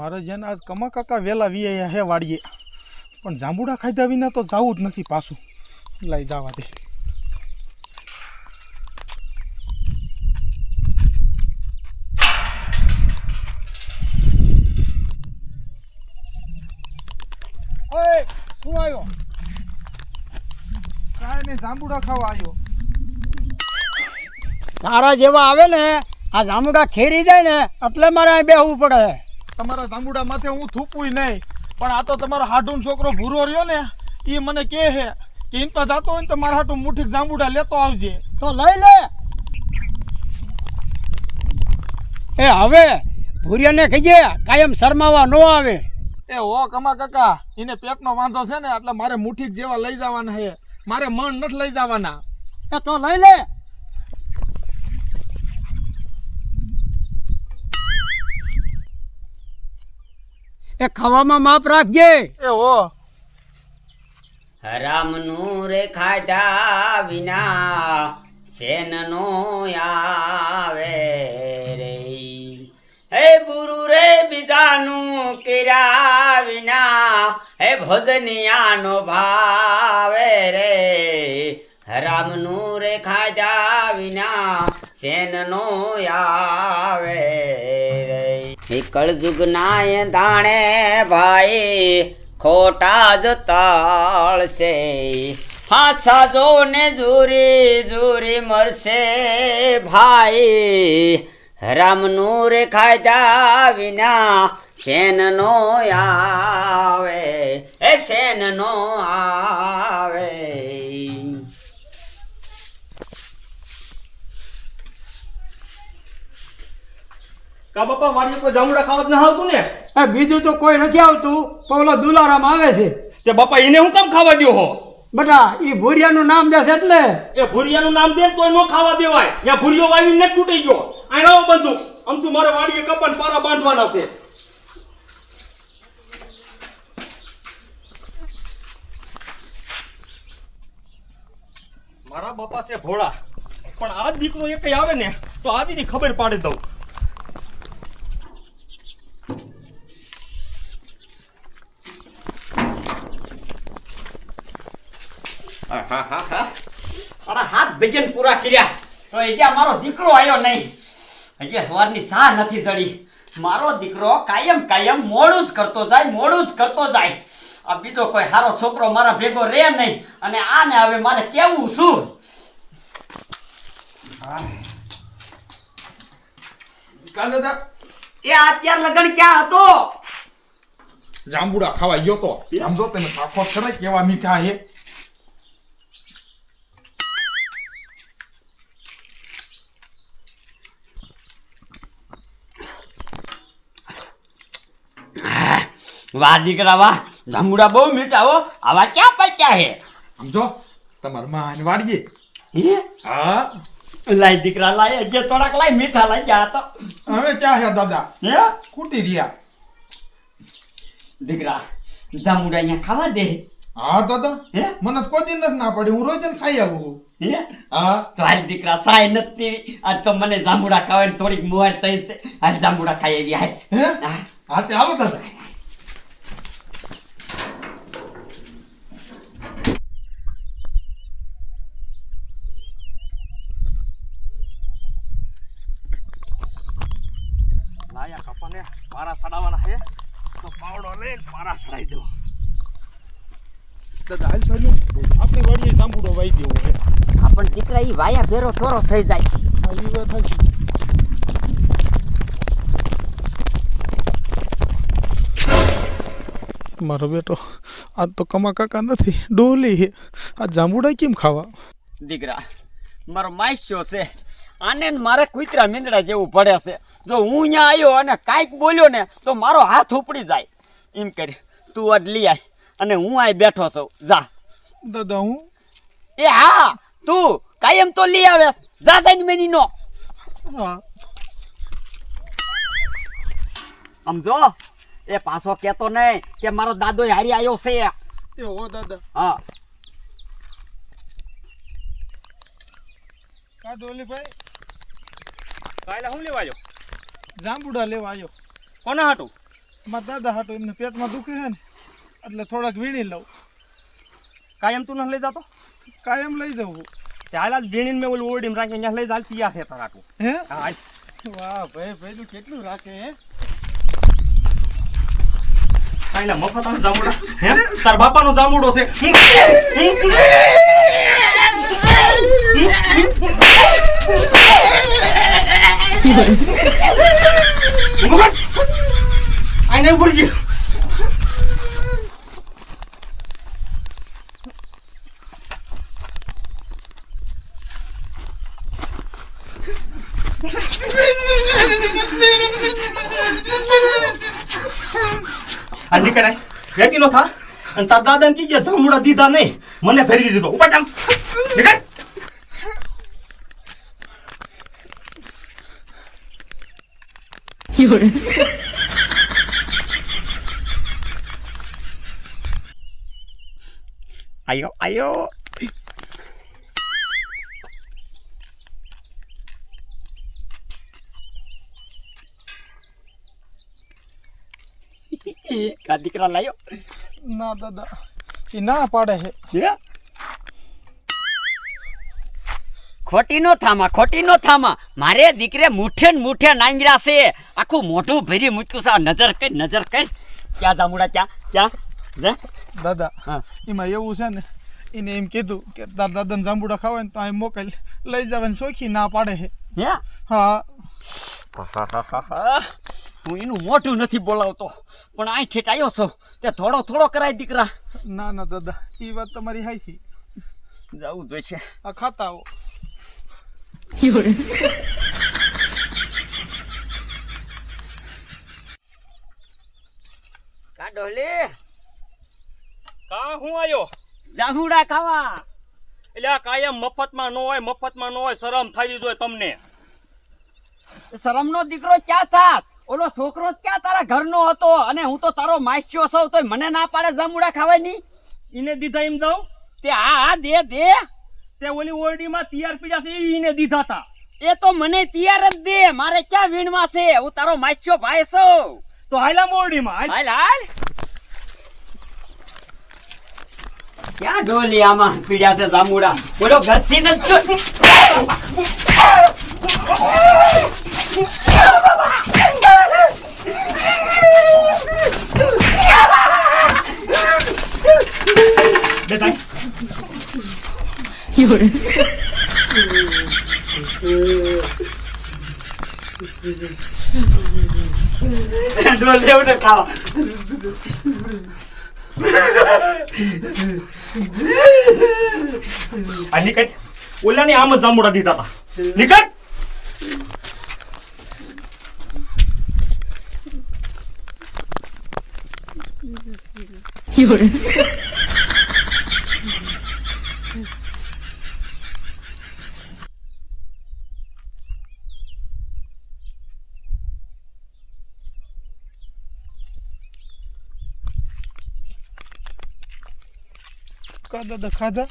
મારે જેને આજ કમા કાકા વહેલા વી હે વાડીએ. પણ જાંબુડા ખાધા વિના તો જવું જ નથી પાછું. લઈ જવા દે. શું આવ્યો? કાંઈ જાંબુડા ખાવા આવ્યો? તારા જેવા આવે ને, આ જાંબુડા ખેરી જાય ને, એટલે મારે અહીં બેહવું પડે. તમારા જાંબુડા માથે હું થૂકું નહીં. પણ આ તો તમારો હાઢું છોકરો ભૂરો રહ્યો ને એ મને કહે હે કે ઇન તો જાતો હોય ને તો મારા હાટું મુઠ્ઠી જાંબુડા લેતો આવજે. તો લઈ લે. એ હવે ભૂરિયાને કહીએ કાયમ શરમાવા ન આવે. એ ઓ કમા કાકા એને પેટનો વાંધો છે ને એટલે મારે મુઠ્ઠી જેવા લઈ જવાના છે. મારે મણ નથી લઈ જવાના. એ તો લઈ લે. એ ખાવામાં માપ રાખજે. એ ઓ રામનું રે ખાધા વિના સેનનો આવે રે. હે ગુરુ રે બીજાનું કર્યા વિના હે ભોજનિયાનો ભાવે રે. રામનું રે ખાધા વિના સેનનો આવે હે કળજુગ નાય દાણે ભાઈ, ખોટા જ તાળશે. હાથા જો ને જુરી જુરી મરશે ભાઈ. રામનું રે ખાધા વિના શેનનો આવે, એ શેનનો આવે. કા બાપા વાડી કોઈ જામુડા ખાવા જ ના આવતું ને? એ બીજું તો કોઈ નથી આવતું તો ઓલો દુલારામ આવે છે. તે બાપા એને હું કામ ખાવા દ્યો હો? બેટા એ ભૂરિયાનું નામ દેશે એટલે. એ ભૂરિયાનું નામ દે તોય નો ખાવા દેવાય. ત્યાં ભૂરિયો વાવીને તૂટી ગયો. આવો બંધુ. આમ તું મારે વાડીએ કપાન પારા બાંધવાના છે. મારા બાપા છે ભોળા. પણ આ દીકરો એક આવે ને તો આદિની ખબર પાડી દઉં. મારા હાથ ભજન પૂરા કર્યા. તો હજી મારો દીકરો આવ્યો નહીં હજી સવારની સા નથી ચડી મારો દીકરો કાયમ કાયમ મોડું જ કરતો જાય મોડું જ કરતો જાય. આ બીજો કોઈ સારો છોકરો મારા ભેગો રહે નહીં અને આને હવે મારે કેવું શું? કા દાદા એ અત્યાર લગન ક્યાં હતો? જાંબુડા ખાવા ગયો તો. સમજો તમે ચાખો કરે કેવા મીઠા હે. વાહ દીકરા વાહ જાંબુડા બહુ મીઠા હો. આવા ક્યાં પચ્યા હે? સમજો તમાર માનમાં વાડીએ હે? હા. લાય દીકરા લાય. જે થોડાક લાય મીઠા લાય. જા તો. હવે ક્યાં હે દાદા? હે? ખૂટી રહ્યા. દીકરા જાંબુડા અહીંયા ખાવા દે હા. દાદા. હે? મને કોઈ નથી ના પડી હું રોજ ખાઈ આવું. હે? હા. તો હાલ દીકરા સાય નથી આજ તો મને જાંબુડા ખાવાની થોડીક મુહાર થઈ છે. હાલ જાંબુડા ખાઈ આવી હાલ. હે? હા. હા તે આવો દાદા લાયા કપાને પારા સડાવવાના હે તો પાવડો પારા સડાઈ દો. દાદા હાલ પહેલું આપણી વાડીએ જાંબુડો વાઈ દેવો છે. આ પણ દીકરા એ વાયા ફેરો થોરો થઈ જાય. વાત. મારો બેટો આ તો કમા કાકા નથી ડોલી છે. આ જાંબુડા કેમ ખાવા? દીકરા મારો માસ્યો છે આને મારે કુતરા મીંદડા જેવું પડે છે. જો હું અહીંયા આવ્યો અને કાંઈક બોલ્યો ને તો મારો હાથ ઉપડી જાય. એમ કરી તું અડ લઈ આય અને હું આય બેઠો છું. જા. દાદા હું? એ હા તું કાયમ તો લઈ આવે જા સાઈન મેની નો સમજો એ પાછો કેતો નહીં કે મારો દાદો હારી આવ્યો છે. એવો દાદા. હા. કા ડોલીભાઈ કાલે હું લેવા આવ્યો જાંબુડા લેવા આવ્યો કોના હાટું? મારા દાદા હાટો એમને પેટમાં દુખ્યું છે ને એટલે થોડાક વીણી લઉં. કાયમ તું નથી લઈ જતો? કાયમ લઈ જવું ચાલ જ વીણીને મેં ઓલું ઓરડીમાં રાખી અહીંયા લઈ જાય પિયા છે તારાટું હે? હા વાહ ભાઈ ભાઈ તું કેટલું રાખે હે? કાંઈ ના જામુડો. હે? તાર બાપાનો જામુડો છે. આઈને ઉપર જી. આ નીકળે. વેકી નો થા. અને તાર દાદાને કીજે જામુડા દીધા નહીં. મને ફેરવી દીધો. ઉપર જામ નીકળ. આયો આયો કા દીકરા લાયો ના દાદા એ ના પાડે હે? ખોટી નો થામા ખોટી નો થામા મારે દીકરે મુઠે ને મુઠે નાંગરા છે આખું મોઢું ભરી મૂક્યું છે નજર કઈ નજર કઈ ક્યાં જામુડા ક્યાં ક્યાં દાદા હા. એમાં એવું છે ને એને એમ કીધું કે તાર દાદાને જાંબુડા ખાવા ને તો અહીં મોકલ લઈ જવાની ચોખી ના પાડે હે. હે? હા. હું એનું મોટું નથી બોલાવતો પણ અહીં ઠેઠ આવ્યો છો તે થોડો થોડો કરાય દીકરા. ના ના દાદા એ વાત તમારી હાઈસી જવું જોઈશે. આ ખાતા આવો. કાઢો લે કા હું આયો? જાહુડા ખાવા. એટલે આ કાયમ મફતમાં ન હોય મફતમાં નો હોય શરમ થવી જોઈએ તમને. શરમનો દીકરો ક્યાં થાત? ઓલો છોકરો ક્યાં તારા ઘરનો હતો? અને હું તો તારો માસ્યો સૌ તો મને ના પાડે જામુડા ખાવાની? ઈને દીધા એમ દઉં? તે હા હા દે દે. તે ઓલી ઓરડીમાં તૈયાર પીડા છે એને ઈને દીધા તા. એ તો મને તૈયાર જ દે મારે ક્યાં વીણવા છે? હું તારો માસ્યો ભાઈ છું. તો હાલા ઓરડીમાં હાલ. હાલ હાલ ક્યાં ડોલિયામાં પીડ્યા છે જામુડા? બોલો ઘસી ને બેટા. ડોલી એવું ખાવા. આ નીકળ ઓલાને આમ જ જામુડા દીધા તા નીકળ કા દાદા ખાધા.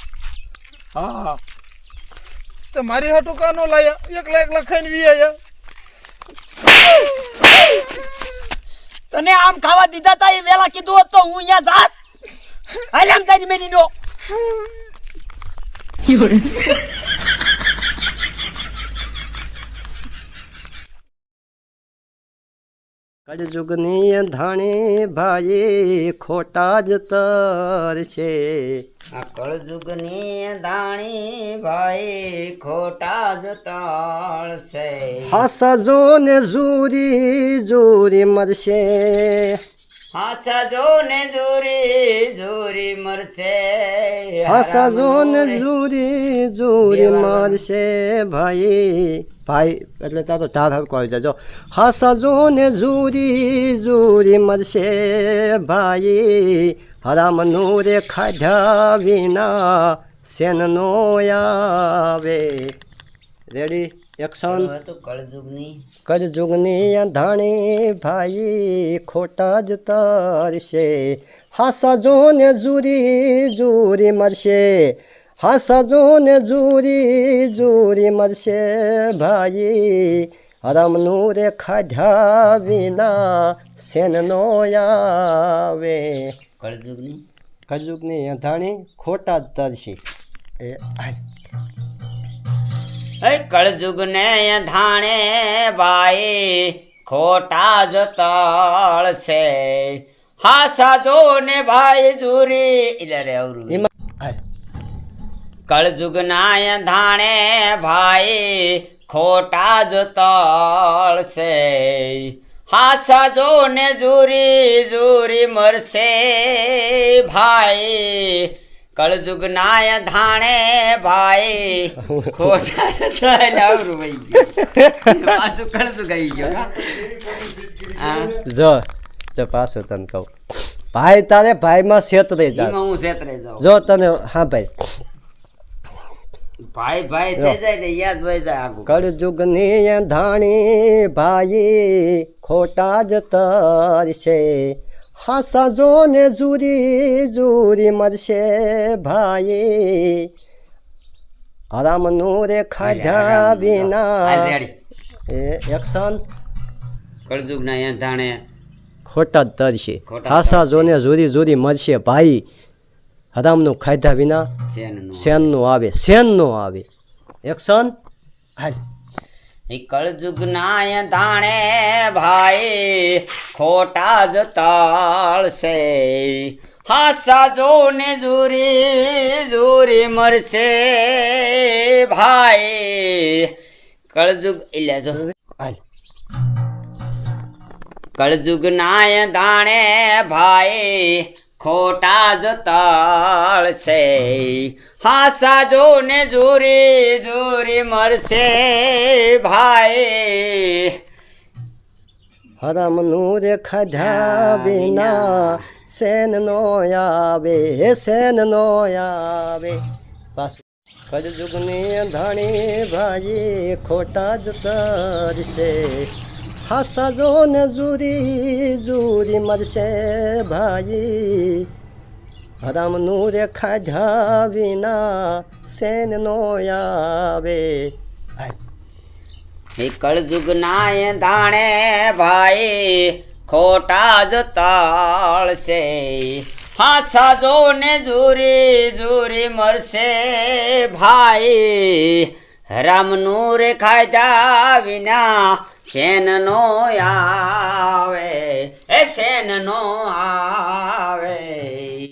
હા. તો મારી હાટુ કાનો લાયા? એકલા એકલા ખાઈને વી આયા. તને આમ ખાવા દીધા તા એ વેલા કીધું હોત તો હું અહીંયા જાત. હાલ આમ તારી મેની નો કળજુગની અંધાણી ભાઈ ખોટા જ તરશે આ કળજુગની દાણી ભાઈ ખોટા જ તાળશે હાસજો ને જુરી જોરી મરશે. હાસજો ને જોરી જોરી મરશે હાસજો ને જુરી જુરી મરશે ભાઈ. ભાઈ એટલે તારો ચાર હરકો આવી જાજો હાસા ને જુરી જુરી મરશે ભાઈ. હરામનું રે ખાધા વિના સેનનો આવે. રેડી? એક્શન કળજુગની. અંધાણી ભાઈ ખોટા જ તરશે. હાસજો ને જુરી જુરી મરશે. હાસજો ને જુરી જુરી મરશે ભાઈ. રામનું રે ખાધા વિના સેન નો આવે. કળજુગની. કળજુગની અંધાણી ખોટા જ તરશે. એ હાલ. હે કળજુગ ને ધાણે બાઈ ખોટા જ તળ છે. હા સાજો ને ભાઈ જુરી. એટલે રે અવરું. એમાં કળજુગ ના ધાણે ભાઈ ખોટા જ તળ છે. હા સાજો ને જુરી જુરી મરશે ભાઈ. કળજુગ નાય ધાણે ભાઈ. ખોટા પાછું કળજુગ આવી ગયો જો જો પાછું તને કહું. ભાઈ તારે ભાઈમાં શેત જા હું છેતરે જાઉં. જો તને હા ભાઈ. ભાઈ ભાઈ થઈ જાય ને યાદ વહી જાય આગું. કળજુગની ધાણી ભાઈ ખોટા જ તરશે. ને જુરી જુરી મરશે ભાઈ હરામનું રે ખાધા વિના એ એક્શન કળજુગ ના અહીંયા ધાણે ખોટા જ તરશે હાસા જોને જુરી જુરી મરશે ભાઈ હરામનું ખાધા વિના. શેનનું આવે શેનનું આવે એક્શન હાલ એ કળજુગ ના ધાણે ભાઈ ખોટા જ તાળશે હાસા સાજો ને જુરી જુરી મરશે ભાઈ. કળજુગ એટલે જો હાલ. કળજુગ નાય દાણે ભાઈ ખોટા જ તળશે હાસા જો ને જોરી જોરી મરશે ભાઈ. હરામનું રે ખાધા વિના સેન નો આવે સેન નો આવે. પાછું કજયુગની ધણી ભાઈ ખોટા જ તરશે હાસા જો ને જુરી જુરી મરશે ભાઈ. હરામનું રે ખાધા વિના સેન નો આવે કળજુગ નાય દાણે ભાઈ, ખોટા જ તાળશે. હાથા જો ને જુરી જુરી મરશે ભાઈ. રામનું રે ખાધા વિના શેન નો આવે એ શેન નો આવે.